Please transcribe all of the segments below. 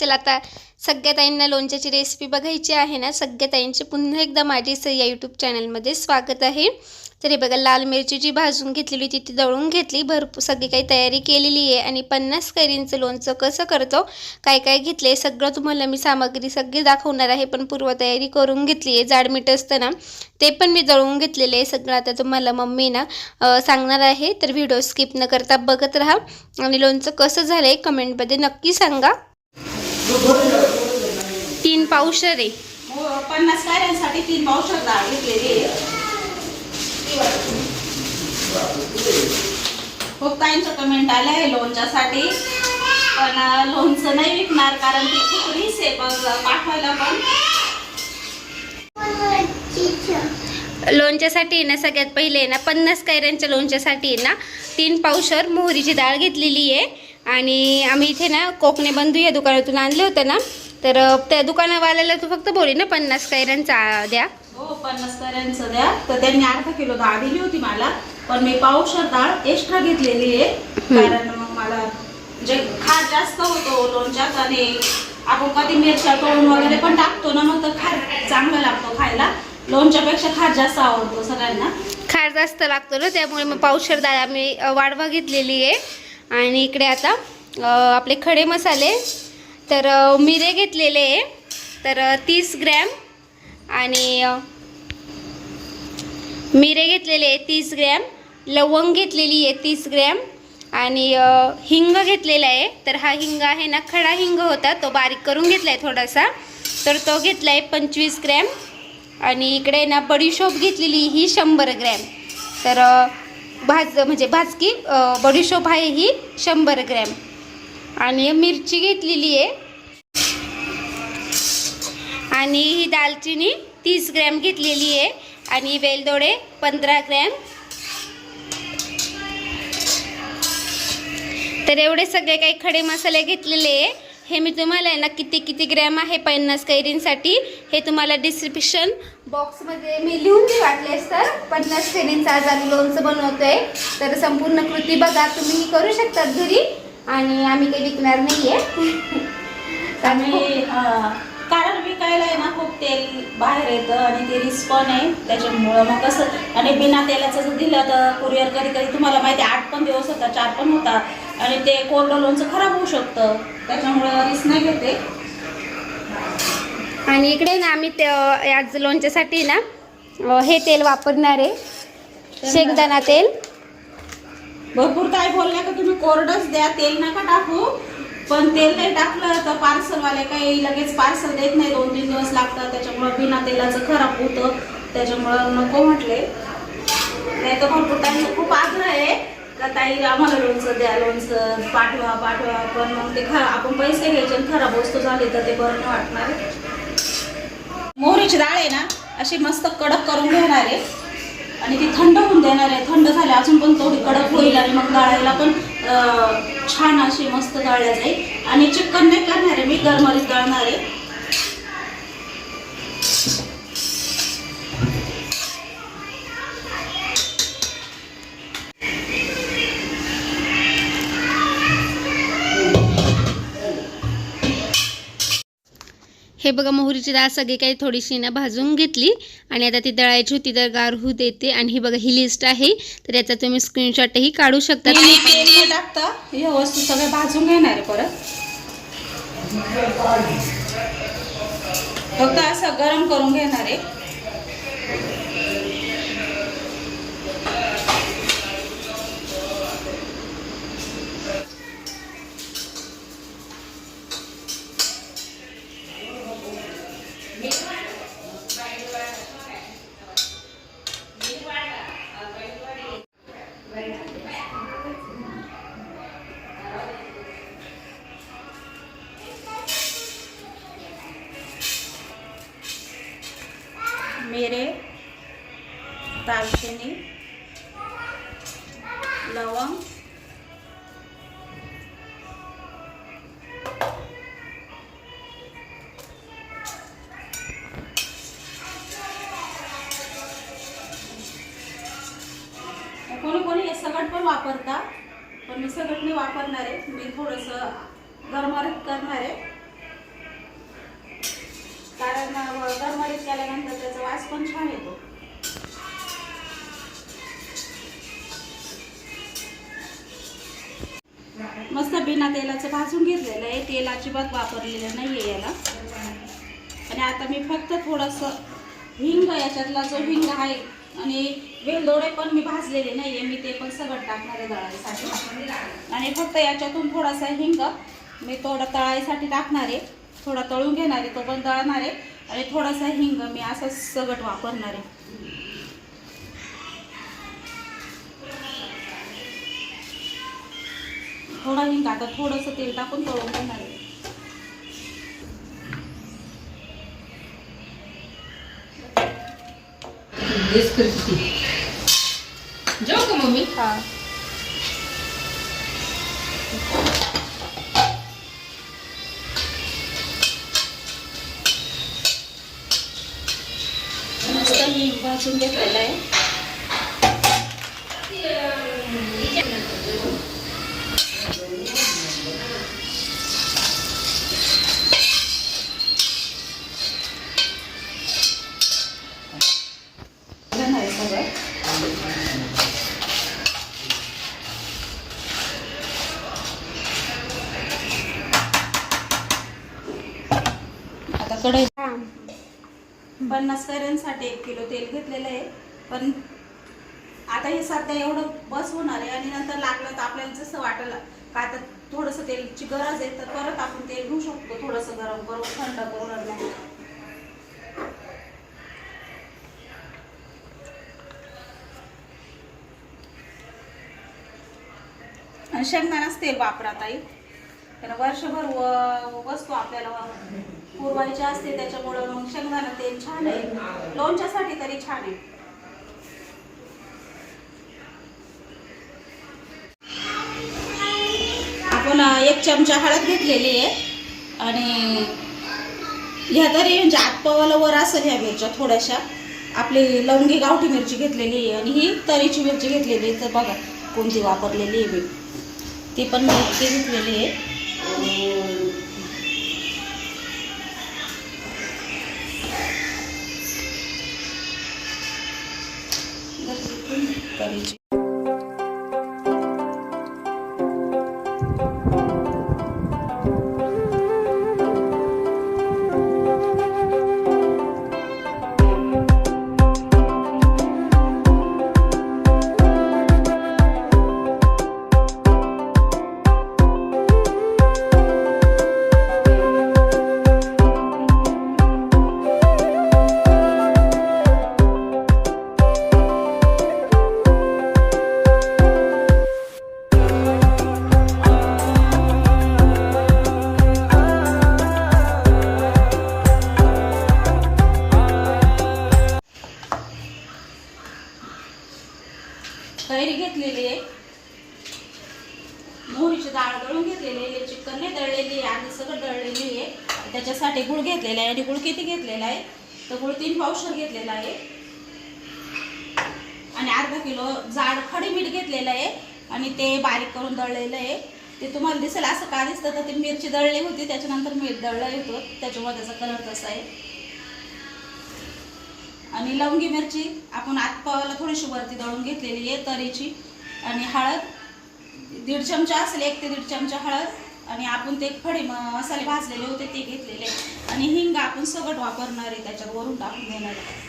चला आता सगळ्या ताईंना लोणच्याची रेसिपी बघायची आहे ना सगळ्या ताईंचे पुन्हा एकदा माझी या यूट्यूब चॅनलमध्ये स्वागत आहे. तर हे बघा लाल मिरची जी भाजून घेतलेली होती ती दळून घेतली. भरपूर सगळी काही तयारी केलेली आहे आणि पन्नास कैरींचं लोणचं कसं करतो काय काय घेतले सगळं तुम्हाला मी सामग्री सगळी दाखवणार आहे पण पूर्वतयारी करून घेतली आहे. जाड मीठ असतं ना ते पण मी दळून घेतलेले आहे. सगळं आता तुम्हाला मम्मी ना सांगणार आहे. तर व्हिडिओ स्किप न करता बघत राहा. आणि लोणचं कसं झालं आहे कमेंटमध्ये नक्की सांगा. तीन पावशर. आहे हो, पन्नास कार्यांसाठी तीन पावशर डाळ घेतलेली. खूप कमेंट आलं आहे लोणच्यासाठी. पण लोणचं नाही विकणार कारण ती खूप रीस आहे पण पाठवायला पण. लोणच्यासाठी ना सगळ्यात पहिले ना पन्नास कैऱ्यांच्या लोणच्यासाठी ना तीन पावशर मोहरीची डाळ घेतलेली आहे. आणि आम्ही इथे ना कोकणे बंधू या दुकानातून आणले होते ना तर त्या दुकानावाल्याला तू फक्त बोली ना पन्नास कैऱ्यांचा द्या. हो पन्नास कार्यांचं द्या. तर त्यांनी अर्धा किलो डाळ दिली होती मला पण मी पावशर डाळ एक्स्ट्रा घेतलेली आहे. कारण मग मला जे खार जास्त होतो लोणच्यात आणि आपण कधी मिरच्या तळून वगैरे पण टाकतो ना मग तर खार चांगला लागतो खायला. लोणच्यापेक्षा खार जास्त आवडतो सगळ्यांना. खार जास्त लागतो ना त्यामुळे मग पावशर डाळ आम्ही वाढवा घेतलेली आहे. आणि इकडे आता आपले खडे मसाले. तर मिरे घेतलेले आहे. तर तीस ग्रॅम आणि मिरे घेतलेले आहे तीस ग्रॅम. लवंग घेतलेली आहे तीस ग्रॅम. आणि हिंग घेतलेला आहे. तर हा हिंग आहे ना खडा हिंग होता. तो बारीक करून घेतला आहे थोडासा. तर तो घेतला आहे पंचवीस ग्रॅम. आणि इकडे ना बडीशोप घेतलेली ही शंभर ग्रॅम. तर भाज म्हणजे भाजकी बडीशोप आहे ही शंभर ग्रॅम. आणि मिरची घेतलेली आहे. आणि ही दालचिनी तीस ग्रॅम घेतलेली आहे. आणि वेलदोडे पंधरा ग्रॅम. तर एवढे सगळे काही खडे मसाले घेतलेले आहे. हे मी तुम्हाला आहे ना किती किती ग्रॅम आहे पन्नास कैरींसाठी हे तुम्हाला डिस्क्रिप्शन बॉक्समध्ये मी लिहून दे वाटलेस तर पन्नास कैरींचं आज आम्ही लोणचं आहे तर संपूर्ण कृती बघा तुम्ही करू शकतात घरी. आणि आम्ही काही विकणार नाही आहे आणि कारण विकायला आहे ना खूप तेल बाहेर येतं आणि ते रिस्पॉन आहे. त्याच्यामुळं मग कसं आणि बिना तेलाचं जर दिलं तर कुरिअर कधी कधी तुम्हाला माहिती आहे, आठ पण दिवस होता चार पण होता आणि ते कोरडं लोणचं खराब होऊ शकतं. त्याच्यामुळं रिस्क नाही घेते. आणि इकडे ना आम्ही ते आज लोणच्यासाठी ना हे तेल वापरणार आहे. शेंगदाणा तेल. भरपूर काय बोलल्या का तुम्ही कोरडच द्या तेल नका टाकू. पण तेल नाही टाकलं तर पार्सलवाले काही लगेच पार्सल देत नाही. दोन तीन दिवस लागतात. त्याच्यामुळं बिना तेलाचं खराब होतं. त्याच्यामुळं नको म्हटले. नाही तर भरपूर त्यांचं खूप आग्रह आहे. का ताई आम्हाला लोणचं द्या लोणचं पाठवा पाठवा पण मग ते खरा आपण पैसे घ्यायचे आणि खराब वस्तू झाली तर ते बरं नाही वाटणार मोहरीची डाळ आहे ना अशी मस्त कडक करून घेणार आहे. आणि ती थंड होऊन देणार आहे. थंड झाली अजून पण थोडी कडक होईल आणि मग दळायला पण छान अशी मस्त गाळल्या जाईल. आणि चिकन नाही करणार आहे मी गरमरीत गाळणार आहे. हे बघा मोहरीची डाळ सगळी काही थोडीशी ना भाजून घेतली आणि आता ती दळायची होती तर गार होऊ देते. आणि ही बघा ही लिस्ट आहे. तर याचा तुम्ही स्क्रीनशॉटही काढू शकता. टाकता हे वस्तू सगळे भाजून घेणार परत. फक्त असं गरम करून घेणार आहे. दालचिनी लवंग कोणी कोणी हे सगट पण वापरता पण मी सगट नाही वापरणार आहे. मी थोडंसं गरमारीत करणार आहे. कारण गरमारीत केल्यानंतर त्याचा वास पण छान येतो. मस्त बिना तेलाचं भाजून घेतलेलं आहे. तेल अजिबात वापरलेलं नाही आहे याला. आणि आता मी फक्त थोडंसं हिंग याच्यातला जो हिंग आहे आणि वेलदोडे पण मी भाजलेले नाही आहे मी ते पण सगळं टाकणार आहे दळायसाठी. आणि फक्त याच्यातून थोडासा हिंग मी थोडा तळायसाठी टाकणार आहे. थोडा तळून घेणार आहे तो पण दळणार आहे. आणि थोडासा हिंग मी असं सगट वापरणार आहे. थोडा हिंग आता थोडंसं तेल टाकून तळून घेणार आहे. करते जाऊ का मम्मी? हा. मस्त हिंग भाजून घेतलेलं आहे. पन्नास कैऱ्यांसाठी एक किलो तेल घेतलेलं आहे. पण आता हे सध्या एवढं बस होणार आहे आणि नंतर लागलं तर आपल्याला जसं वाटलं का आता थोडंसं तेलची गरज आहे तर परत आपण तेल घेऊ शकतो थोडंसं गरम करून थंड करून आणि शेंगदाणाच तेल वापरा ताई. कारण वर्षभर वस्तू आपल्याला पुरवायची असते त्याच्यामुळं मग शेंगदाणा तेल छान आहे. लोणच्यासाठी तरी छान आहे. आपण एक चमचा हळद घेतलेली आहे. आणि ह्या तरी म्हणजे आतपावाला वर असेल ह्या मिरच्या थोड्याशा. आपली लवंगी गावठी मिरची घेतलेली आहे आणि ही तरीची मिरची घेतलेली आहे. तर बघा कोणती वापरलेली आहे मी. ती पण मिरची घेतलेली आहे. घेतलेला आहे आणि गुळ किती घेतलेला आहे? तर गुळ तीन पावशर घेतलेला आहे. आणि अर्धा किलो जाड खडी मीठ घेतलेलं आहे. आणि ते बारीक करून दळलेलं आहे. ते तुम्हाला दिसेल असं का दिसतं? तर ती मिरची दळली होती त्याच्यानंतर मीठ दळलं होतं. त्याच्यामुळे त्याचा कलर तसा आहे. आणि लवंगी मिरची आपण आतपावाला थोडीशी वरती दळून घेतलेली आहे तरीची. आणि हळद दीड चमचा असेल एक ते दीड चमचा हळद. आणि आपण ते खडे मसाले भाजलेले होते ते घेतलेले आणि हिंग आपण सगळं वापरणार आहे त्याच्यात वरून टाकून देणार आहे.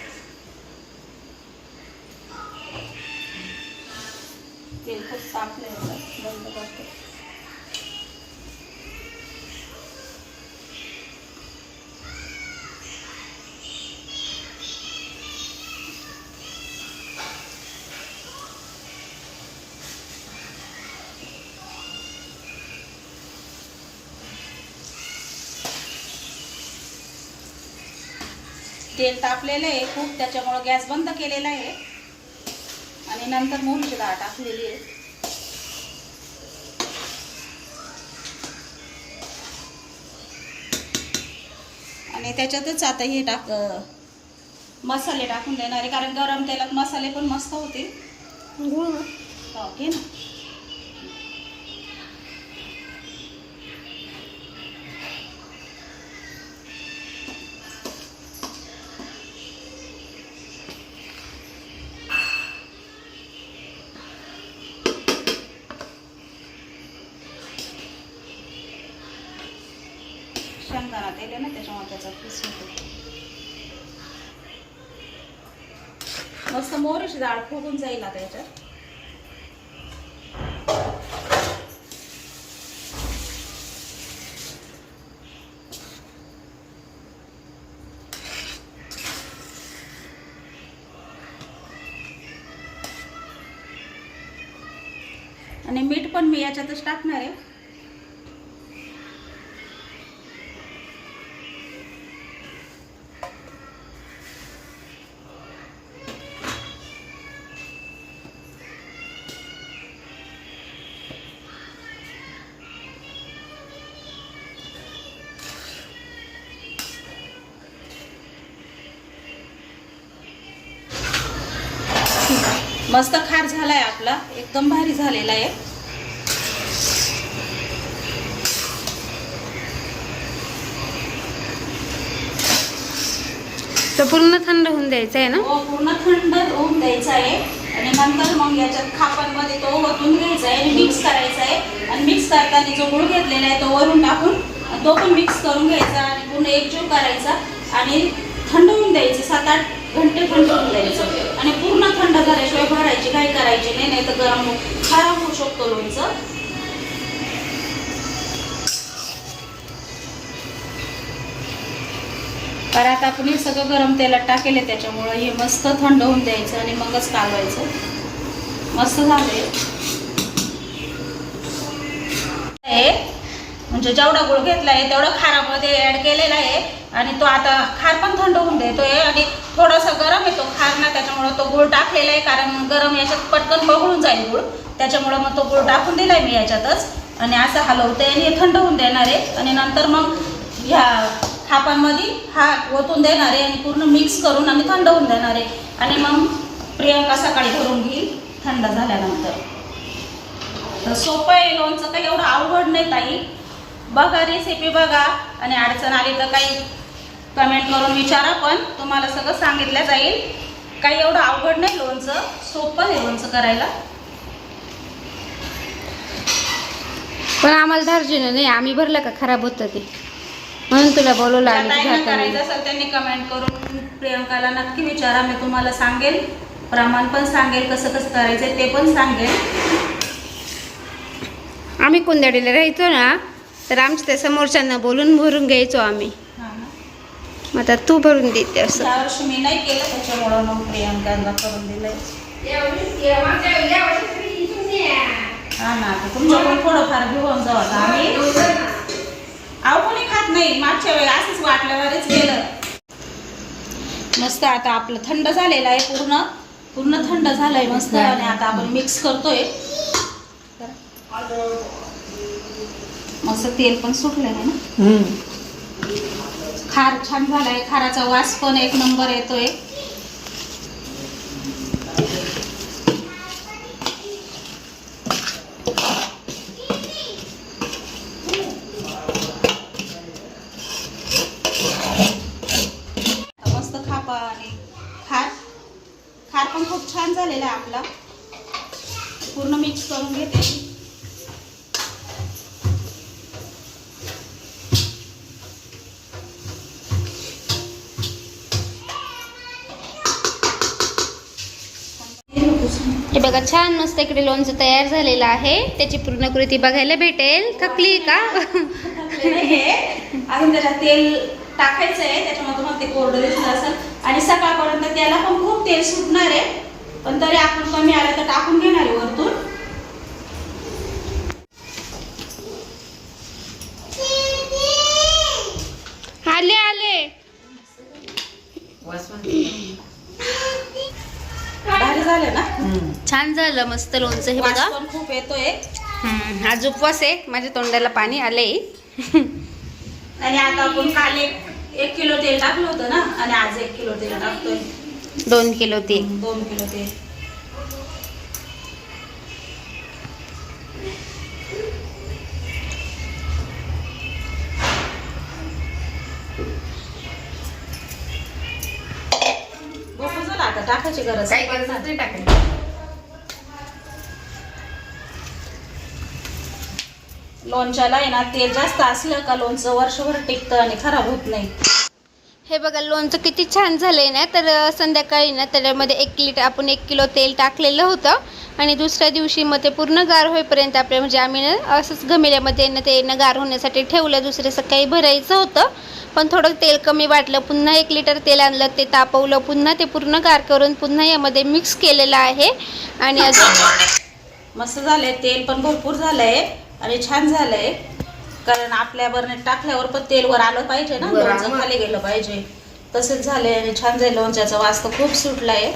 तेल खूप तापलं बंद करतो. तेल तापलेलं आहे खूप त्याच्यामुळं गॅस बंद केलेला आहे. आणि नंतर मोहरीची डाळ टाकलेली आहे. आणि त्याच्यातच आता हे टाक मसाले टाकून देणार आहे कारण गरम तेलात मसाले पण मस्त होतील. ओके ना. मस्त मोहरीची डाळ फुगून जाईल आता याच्यात. आणि मीठ पण मी याच्यातच टाकणार आहे. मस्त खार झालाय आपला. एकदम भारी झालेला आहे. तर पूर्ण थंड होऊन द्यायचं आहे ना? तो पूर्ण थंड होऊन द्यायचा आहे. आणि नंतर मग याच्यात खापांमध्ये तो ओतून घ्यायचा आहे आणि मिक्स करायचा आहे. आणि मिक्स करताना जो गुळ घेतलेला आहे तो वरून टाकून तो पण मिक्स करून घ्यायचा आणि पूर्ण एकजीव करायचा. आणि थंड होऊन द्यायचं सात आठ घंटे पण होऊन द्यायचं आणि पूर्ण थंड झाल्याशिवाय भरायची काही करायची? नाही नाही तर गरम खराब होऊ शकतो लोणचं. तर आता आपण हे सगळं गरम तेलात टाकेल त्याच्यामुळं हे मस्त थंड होऊन द्यायचं आणि मगच कालवायचं. मस्त झालंय. हे म्हणजे जेवढा गुळ घेतला आहे तेवढं खारामध्ये ऍड केलेला आहे. आणि तो आता खार पण थंड होऊन देतोय आणि थोडासा गरम येतो खार ना त्याच्यामुळं तो गुळ टाकलेला आहे कारण गरम याच्यात पटकन बघळून जाईल गुळ. त्याच्यामुळं मग तो गुळ टाकून दिला आहे मी याच्यातच. आणि असं हलवते आणि हे थंड होऊन देणार आहे. आणि नंतर मग ह्या खापांमध्ये हा ओतून देणार आहे आणि पूर्ण मिक्स करून आणि थंड होऊन देणार आहे. आणि मग प्रियंका सकाळी भरून घेईल थंड झाल्यानंतर. तर सोपं आहे लोणचं काही एवढं अवघड नाही ताई. बघा रेसिपी बघा. आणि अडचण आली तर काही कमेंट करून विचारा पण तुम्हाला सगळं सांगितलं जाईल. काही एवढं अवघड नाही लोणचं सोपं आहे लोणचं करायला. पण आम्हाला धार्जिन नाही आम्ही भरलं का खराब होतं ते. म्हणून तुला बोलवलं आम्ही करायचं. असेल त्यांनी कमेंट करून प्रियंकाला नक्की विचारा मी तुम्हाला सांगेल. प्रमाण पण सांगेल कसं कसं करायचं ते पण सांगेल. आम्ही कुंदडीला राहायचो ना तर आमच्या त्या समोरच्यांना बोलून भरून घ्यायचो आम्ही. मग आता तू भरून देते असं. वर्षी मी नाही केलं त्याच्यामुळं मग प्रियंकाला करून दिलंय. हा ना आता तुमच्याकडून थोडंफार घेऊन जाऊ आता आम्ही. अहो कोणी खात नाही. मागच्या वेळी असंच वाटल्यावरच गेलं. मस्त आता आपलं थंड झालेलं आहे पूर्ण. पूर्ण थंड झालंय मस्त. आणि आता आपण मिक्स करतोय. मस्त तेल पण सुटलंय ना. खार छान झालाय खाराचा वास पण एक नंबर येतोय. बघा छान मस्त इकडे लोणचं तयार झालेलं आहे. त्याची पूर्णकृती बघायला भेटेल. थकली का? हे अजून त्याच्यात तेल टाकायचं आहे. त्याच्यामुळे तुम्हाला ते कोरडं दिसलं असेल. आणि सकाळपर्यंत त्याला पण खूप तेल सुटणार आहे. पण तरी आपण कमी आलं तर टाकून घेणार आहे वरतून. आले आले. झालं ना. छान झालं मस्त लोणचं हे बघा. पण खूप येतोय. आज उपवास आहे माझ्या तोंडाला पाणी आलंय. आणि आता आपण काल एक एक किलो तेल टाकलं होतं ना? आणि आज एक किलो तेल टाकतोय. दोन किलो तेल. दोन किलो तेल. आता टाकायची गरज काही आहे. गरजच नाही टाकायची. लोणच्याला आहे ना तेल जास्त असलं का लोणचं वर्षभर टिकतं आणि खराब होत नाही. हे बघा लोणचं किती छान झालंय ना तर संध्याकाळी ना त्याच्यामध्ये एक लिटर आपण एक किलो तेल टाकलेलं होतं. आणि दुसऱ्या दिवशी मग ते पूर्ण गार होईपर्यंत आपल्या म्हणजे आम्ही ना असंच घमेल्यामध्ये ना ते ना गार होण्यासाठी ठेवलं. दुसऱ्या सकाळी भरायचं होतं. पण थोडं तेल कमी वाटलं पुन्हा एक लिटर तेल आणलं ते तापवलं पुन्हा ते पूर्ण गार करून पुन्हा यामध्ये मिक्स केलेलं आहे. आणि अजून मस्त झालंय तेल पण भरपूर झालंय आणि छान झालंय. कारण आपल्या बरणीत टाकल्यावर पण तेल वर आलं पाहिजे ना लोणचं. खाली गेलं पाहिजे. तसंच झालंय आणि छान झालं लोणच्याचा वास तर खूप सुटलाय.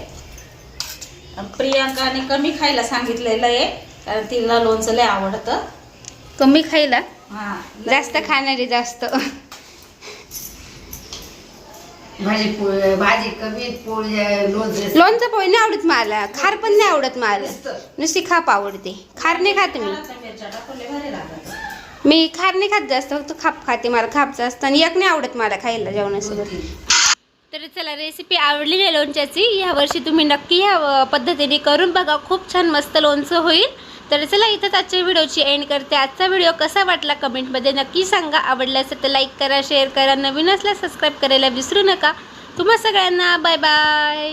प्रियांकाने कमी खायला सांगितलेलं आहे कारण तिला लोणचं लय आवडतं. कमी खायला? हा जास्त खाणारी जास्त. भाजी पोळी भाजी कमी पोळी लोणचं. लोणचं पोळी नाही आवडत मला. खार पण नाही आवडत मला. नुसती. खाप आवडते. खार नाही खात मी. मी खार नाही खात जास्त फक्त खाप खाते. मला खाप जास्त आणि एक नाही आवडत मला खायला जेवणासोबत. तर चला रेसिपी आवडली आहे लोणच्याची. ह्या वर्षी तुम्ही नक्की ह्या पद्धतीने करून बघा. खूप छान मस्त लोणचं होईल. तर चला इथंच आजच्या व्हिडिओची एंड करते. आजचा व्हिडिओ कसा वाटला कमेंटमध्ये नक्की सांगा. आवडला असेल तर लाईक करा शेअर करा. नवीन असल्यास सबस्क्राईब करायला विसरू नका. तुम्हा सगळ्यांना बाय बाय